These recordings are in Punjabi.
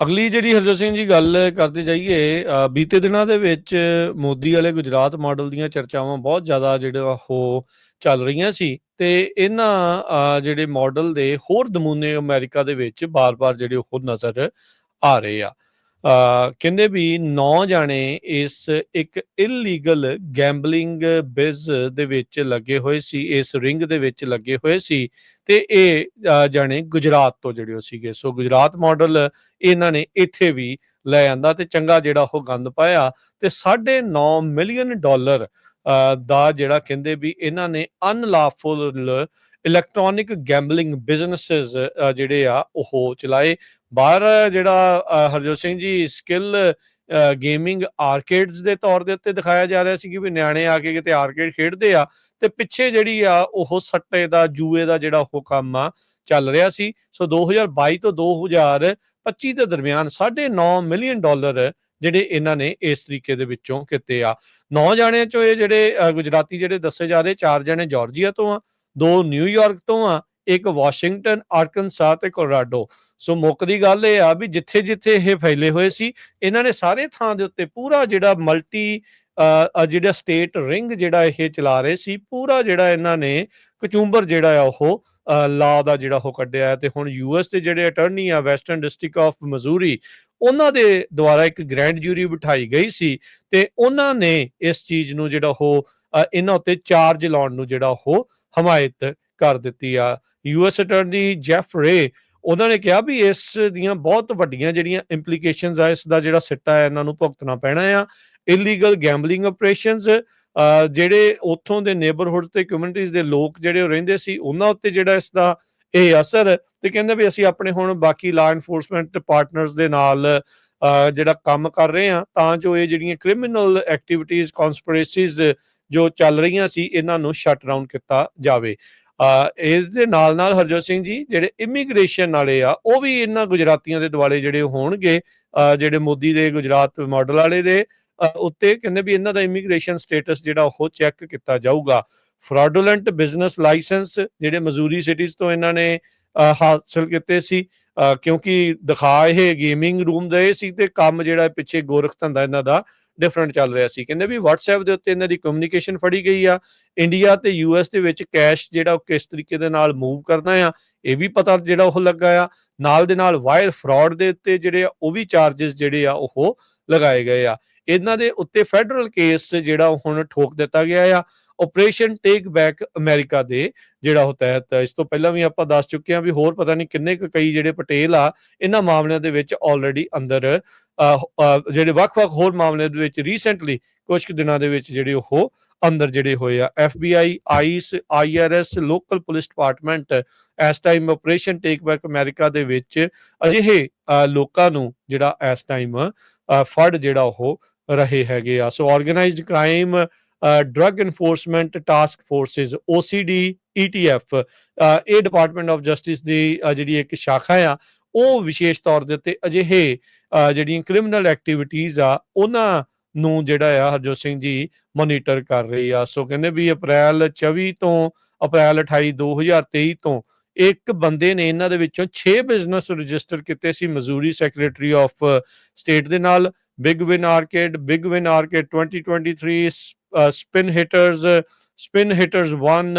ਅਗਲੀ ਜਿਹੜੀ ਹਰਜੋਤ ਸਿੰਘ ਜੀ ਗੱਲ ਕਰਦੇ ਜਾਈਏ ਬੀਤੇ ਦਿਨਾਂ ਦੇ ਵਿੱਚ ਮੋਦੀ ਵਾਲੇ ਗੁਜਰਾਤ ਮਾਡਲ ਦੀਆਂ ਚਰਚਾਵਾਂ ਬਹੁਤ ਜ਼ਿਆਦਾ ਜਿਹੜਾ ਉਹ ਚੱਲ ਰਹੀਆਂ ਸੀ ਤੇ ਇਹਨਾਂ ਜਿਹੜੇ ਮਾਡਲ ਦੇ ਹੋਰ ਨਮੂਨੇ ਅਮਰੀਕਾ ਦੇ ਵਿੱਚ ਬਾਰ-ਬਾਰ ਜਿਹੜੇ ਉਹ ਨਜ਼ਰ ਆ ਰਹੇ ਆ। ਕਹਿੰਦੇ ਵੀ ਨੌ ਜਾਣੇ ਇਸ ਇੱਕ ਇਲੀਗਲ ਗੈਂਬਲਿੰਗ ਬਿਜ਼ ਦੇ ਵਿੱਚ ਲੱਗੇ ਹੋਏ ਸੀ, ਇਸ ਰਿੰਗ ਦੇ ਵਿੱਚ ਲੱਗੇ ਹੋਏ ਸੀ ਤੇ ਇਹ ਜਾਣੇ ਗੁਜਰਾਤ ਤੋਂ ਜਿਹੜੇ ਉਹ ਸੀਗੇ। ਸੋ ਗੁਜਰਾਤ ਮਾਡਲ ਇਹਨਾਂ ਨੇ ਇੱਥੇ ਵੀ ਲੈ ਆਂਦਾ ਤੇ ਚੰਗਾ ਜਿਹੜਾ ਉਹ ਗੰਦ ਪਾਇਆ ਤੇ 9.5 ਮਿਲੀਅਨ ਡਾਲਰ ਦਾ ਜਿਹੜਾ ਕਹਿੰਦੇ ਵੀ ਇਹਨਾਂ ਨੇ ਅਨਲਾਫੁਲ ਇਲੈਕਟ੍ਰੋਨਿਕ ਗੈਂਬਲਿੰਗ ਬਿਜ਼ਨੈਸਸ ਜਿਹੜੇ ਆ, ਉਹ ਚਲਾਏ। ਬਾਹਰ ਜਿਹੜਾ ਹਰਜੋਤ ਸਿੰਘ ਜੀ ਸਕਿੱਲ ਗੇਮਿੰਗ ਆਰਕੇਡਸ ਦੇ ਤੌਰ ਦੇ ਉੱਤੇ ਦਿਖਾਇਆ ਜਾ ਰਿਹਾ ਸੀ ਕਿ ਵੀ ਨਿਆਣੇ ਆ ਕੇ ਕਿਤੇ ਆਰਕੇਡ ਖੇਡਦੇ ਆ ਤੇ ਪਿੱਛੇ ਜਿਹੜੀ ਆ, ਉਹ ਸੱਟੇ ਦਾ, ਜੂਏ ਦਾ ਜਿਹੜਾ ਉਹ ਕੰਮ ਆ, ਚੱਲ ਰਿਹਾ ਸੀ। ਸੋ 2022 ਤੋਂ 2025 ਦੇ ਦਰਮਿਆਨ 9.5 ਮਿਲੀਅਨ ਡਾਲਰ ਜਿਹੜੇ ਇਹਨਾਂ ਨੇ ਇਸ ਤਰੀਕੇ ਦੇ ਵਿੱਚੋਂ ਕੀਤੇ ਆ। ਨੌ ਜਾਣਿਆਂ ਚੋਂ ਇਹ ਜਿਹੜੇ ਗੁਜਰਾਤੀ ਜਿਹੜੇ ਦੱਸੇ ਜਾ ਰਹੇ, ਚਾਰ ਜਣੇ ਜਾਰਜੀਆ ਤੋਂ ਆ। ਦੋ ਨਿਊਯਾਰਕ ਤੋਂ ਆ, ਇੱਕ ਵਾਸ਼ਿੰਗਟਨ, ਆਰਕਨਸਾ ਤੇ ਕੋਲੋਰਾਡੋ। ਸੋ ਮੁੱਕ ਦੀ ਗੱਲ ਇਹ ਆ ਵੀ ਜਿੱਥੇ ਜਿੱਥੇ ਇਹ ਫੈਲੇ ਹੋਏ ਸੀ, ਇਹਨਾਂ ਨੇ ਸਾਰੇ ਥਾਂ ਦੇ ਉੱਤੇ ਪੂਰਾ ਜਿਹੜਾ ਮਲਟੀ ਜਿਹੜਾ ਸਟੇਟ ਰਿੰਗ ਜਿਹੜਾ ਇਹ ਚਲਾ ਰਹੇ ਸੀ, ਪੂਰਾ ਜਿਹੜਾ ਇਹਨਾਂ ਨੇ ਕਚੂੰਬਰ ਜਿਹੜਾ ਆ ਉਹ ਲਾ ਦਾ ਜਿਹੜਾ ਉਹ ਕੱਢਿਆ ਹੈ। ਤੇ ਹੁਣ ਯੂਐਸ ਦੇ ਜਿਹੜੇ ਅਟਾਰਨੀ ਆ, ਵੈਸਟਰਨ ਡਿਸਟ੍ਰਿਕਟ ਆਫ ਮਜ਼ੂਰੀ ਉਹਨਾਂ ਦੇ ਦੁਆਰਾ ਇੱਕ ਗ੍ਰੈਂਡ ਜੂਰੀ ਬਿਠਾਈ ਗਈ ਸੀ ਤੇ ਉਹਨਾਂ ਨੇ ਇਸ ਚੀਜ਼ ਨੂੰ ਜਿਹੜਾ ਉਹ ਇਹਨਾਂ ਉੱਤੇ ਚਾਰਜ ਲਾਉਣ ਨੂੰ ਜਿਹੜਾ ਉਹ ਹਮਾਇਤ ਕਰ ਦਿੱਤੀ ਆ। ਯੂਐਸ ਅਟਾਰਨੀ ਜੈਫ ਰੇ ਉਹਨਾਂ ਨੇ ਕਿਹਾ ਵੀ ਇਸ ਦੀਆਂ ਬਹੁਤ ਵੱਡੀਆਂ ਜਿਹੜੀਆਂ ਇੰਪਲੀਕੇਸ਼ਨਸ ਆ, ਇਸ ਦਾ ਜਿਹੜਾ ਸਿੱਟਾ ਹੈ, ਇਹਨਾਂ ਨੂੰ ਭੁਗਤਣਾ ਪੈਣਾ ਆ। ਇਲੀਗਲ ਗੈਂਬਲਿੰਗ ਆਪਰੇਸ਼ਨਸ ਜਿਹੜੇ ਉੱਥੋਂ ਦੇ ਨੇਬਰਹੁੱਡ ਤੇ ਕਮਿਊਨਿਟੀਜ਼ ਦੇ ਲੋਕ ਜਿਹੜੇ ਉਹ ਰਹਿੰਦੇ ਸੀ, ਉਹਨਾਂ ਉੱਤੇ ਜਿਹੜਾ ਇਸ ਦਾ ਇਹ ਅਸਰ ਤੇ ਕਹਿੰਦੇ ਵੀ ਅਸੀਂ ਆਪਣੇ ਹੁਣ ਬਾਕੀ ਲਾ ਐਨਫੋਰਸਮੈਂਟ ਪਾਰਟਨਰਸ ਦੇ ਨਾਲ ਜਿਹੜਾ ਕੰਮ ਕਰ ਰਹੇ ਆ ਤਾਂ ਜੋ ਇਹ ਜਿਹੜੀਆਂ ਕ੍ਰਿਮੀਨਲ ਐਕਟੀਵਿਟੀਜ਼ ਕਨਸਪੀਰੇਸੀਜ਼ ਜੋ ਚੱਲ ਰਹੀਆਂ ਸੀ ਇਹਨਾਂ ਨੂੰ ਸ਼ਟ ਡਾਊਨ ਕੀਤਾ ਜਾਵੇ। ਇਸ ਦੇ ਨਾਲ ਨਾਲ ਹਰਜੋਤ ਸਿੰਘ ਜੀ ਜਿਹੜੇ ਇਮੀਗ੍ਰੇਸ਼ਨ ਵਾਲੇ ਆ ਉਹ ਵੀ ਇਹਨਾਂ ਗੁਜਰਾਤੀਆਂ ਦੇ ਦੁਆਲੇ ਜਿਹੜੇ ਹੋਣਗੇ ਜਿਹੜੇ ਮੋਦੀ ਦੇ ਗੁਜਰਾਤ ਮਾਡਲ ਵਾਲੇ ਦੇ ਉੱਤੇ ਕਹਿੰਦੇ ਵੀ ਇਹਨਾਂ ਦਾ ਇਮੀਗ੍ਰੇਸ਼ਨ ਸਟੇਟਸ ਜਿਹੜਾ ਉਹ ਚੈੱਕ ਕੀਤਾ ਜਾਊਗਾ। ਫਰਾਡੂਲੈਂਟ ਬਿਜ਼ਨਸ ਲਾਇਸੈਂਸ ਜਿਹੜੇ ਮਜ਼ੂਰੀ ਸਿਟੀਜ਼ ਤੋਂ ਇਹਨਾਂ ਨੇ ਅ, ਹਾਸਲ ਕੀਤੇ ਸੀ ਅ, ਕਿਉਂਕਿ ਦਿਖਾ ਇਹ ਗੇਮਿੰਗ ਰੂਮ ਦੇ ਸੀ ਤੇ ਕੰਮ ਜਿਹੜਾ ਪਿੱਛੇ ਗੋਰਖ ਧੰਦਾ ਇਹਨਾਂ ਦਾ ਡਿਫਰੈਂਟ ਚੱਲ ਰਿਹਾ ਸੀ। ਕਹਿੰਦੇ ਵੀ WhatsApp ਦੇ ਉੱਤੇ ਇਹਨਾਂ ਦੀ ਕਮਿਊਨੀਕੇਸ਼ਨ ਫੜੀ ਗਈ ਆ। ਇੰਡੀਆ ਤੇ ਯੂਐਸ ਦੇ ਵਿੱਚ ਕੈਸ਼ ਜਿਹੜਾ ਉਹ ਕਿਸ ਤਰੀਕੇ ਦੇ ਨਾਲ ਮੂਵ ਕਰਨਾ ਆ, ਇਹ ਵੀ ਪਤਾ ਜਿਹੜਾ ਉਹ ਲੱਗਾ ਆ। ਨਾਲ ਦੇ ਨਾਲ ਵਾਇਰ ਫਰਾਡ ਦੇ ਉੱਤੇ ਜਿਹੜੇ ਆ, ਉਹ ਵੀ ਚਾਰजेस ਜਿਹੜੇ ਆ, ਉਹ ਲਗਾਏ ਗਏ ਆ। ਇਹਨਾਂ ਦੇ ਉੱਤੇ ਫੈਡਰਲ ਕੇਸ ਜਿਹੜਾ ਹੁਣ ਠੋਕ ਦਿੱਤਾ ਗਿਆ ਆ। ਆਪਰੇਸ਼ਨ ਟੇਕ ਬੈਕ ਅਮਰੀਕਾ ਦੇ ਜਿਹੜਾ ਉਹ ਤਹਿਤ ਇਸ ਤੋਂ ਪਹਿਲਾਂ ਵੀ ਆਪਾਂ ਦੱਸ ਚੁੱਕੇ ਹਾਂ ਵੀ ਹੋਰ ਪਤਾ ਨਹੀਂ ਕਿੰਨੇ ਕੁ ਕਈ ਜਿਹੜੇ ਪਟੇਲ ਆ, ਇਹਨਾਂ ਮਾਮਲਿਆਂ ਦੇ ਵਿੱਚ ਆਲਰੇਡੀ ਅੰਦਰ ਜਿਹੜੇ ਵੱਖ-ਵੱਖ ਹੋਰ ਮਾਮਲਿਆਂ ਦੇ ਵਿੱਚ ਰੀਸੈਂਟਲੀ ਕੁਝ ਕੁ ਦਿਨਾਂ ਦੇ ਵਿੱਚ ਜਿਹੜੇ ਉਹ ਅੰਦਰ ਜਿਹੜੇ ਹੋਏ ਆ। FBI ICE IRS local police department ਇਸ time operation take back America ਦੇ ਵਿੱਚ ਅਜਿਹੇ ਲੋਕਾਂ ਨੂੰ ਜਿਹੜਾ ਇਸ ਟਾਈਮ ਫੜ ਜਿਹੜਾ ਉਹ ਰਹੇ ਹੈਗੇ ਆ। So organised crime drug enforcement task forces OCD ETF uh, ਇਹ ਡਿਪਾਰਟਮੈਂਟ ਆਫ ਜਸਟਿਸ ਦੀ ਜਿਹੜੀ ਇੱਕ ਸ਼ਾਖਾ ਆ ਉਹ ਵਿਸ਼ੇਸ਼ ਤੌਰ ਦੇ ਉੱਤੇ ਅਜਿਹੇ ਜਿਹੜੀਆਂ ਕ੍ਰਿਮੀਨਲ ਐਕਟੀਵਿਟੀਜ਼ ਆ ਉਹਨਾਂ ਨੂੰ ਜਿਹੜਾ ਆ ਹਰਜੋਤ ਸਿੰਘ ਜੀ ਮੋਨੀਟਰ ਕਰ ਰਹੀ ਆ। ਸੋ ਕਹਿੰਦੇ ਵੀ ਅਪ੍ਰੈਲ 24 ਤੋਂ ਅਪ੍ਰੈਲ 28 2023 ਤੋਂ ਇੱਕ ਬੰਦੇ ਨੇ ਇਹਨਾਂ ਦੇ ਵਿੱਚੋਂ 6 ਬਿਜ਼ਨਸ ਰਜਿਸਟਰ ਕੀਤੇ ਸੀ ਮਜ਼ੂਰੀ ਸੈਕਟਰੀ ਆਫ ਸਟੇਟ ਦੇ ਨਾਲ। Big win arcade big win arcade 2023 spin hitters spin hitters 1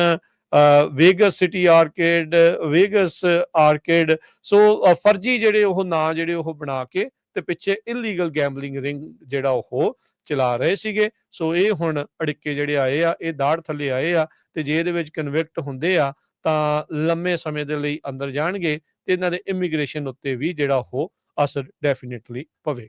Vegas city arcade Vegas arcade so ਫਰਜ਼ੀ ਜਿਹੜੇ ਉਹ ਨਾਂ ਜਿਹੜੇ ਉਹ ਬਣਾ ਕੇ ਤੇ ਪਿੱਛੇ ਇਲੀਗਲ ਗੈਂਬਲਿੰਗ ਰਿੰਗ ਜਿਹੜਾ ਉਹ ਚਲਾ ਰਹੇ ਸੀਗੇ। ਸੋ ਇਹ ਹੁਣ ਅੜਿੱਕੇ ਜਿਹੜੇ ਆਏ ਆ, ਇਹ ਦਾੜ ਥੱਲੇ ਆਏ ਆ ਤੇ ਜੇ ਇਹਦੇ ਵਿੱਚ ਕਨਵਿਕਟ ਹੁੰਦੇ ਆ ਤਾਂ ਲੰਮੇ ਸਮੇਂ ਦੇ ਲਈ ਅੰਦਰ ਜਾਣਗੇ ਤੇ ਇਹਨਾਂ ਦੇ ਇਮੀਗ੍ਰੇਸ਼ਨ ਉੱਤੇ ਵੀ ਜਿਹੜਾ ਉਹ ਅਸਰ ਡੈਫੀਨਿਟਲੀ ਪਵੇਗਾ।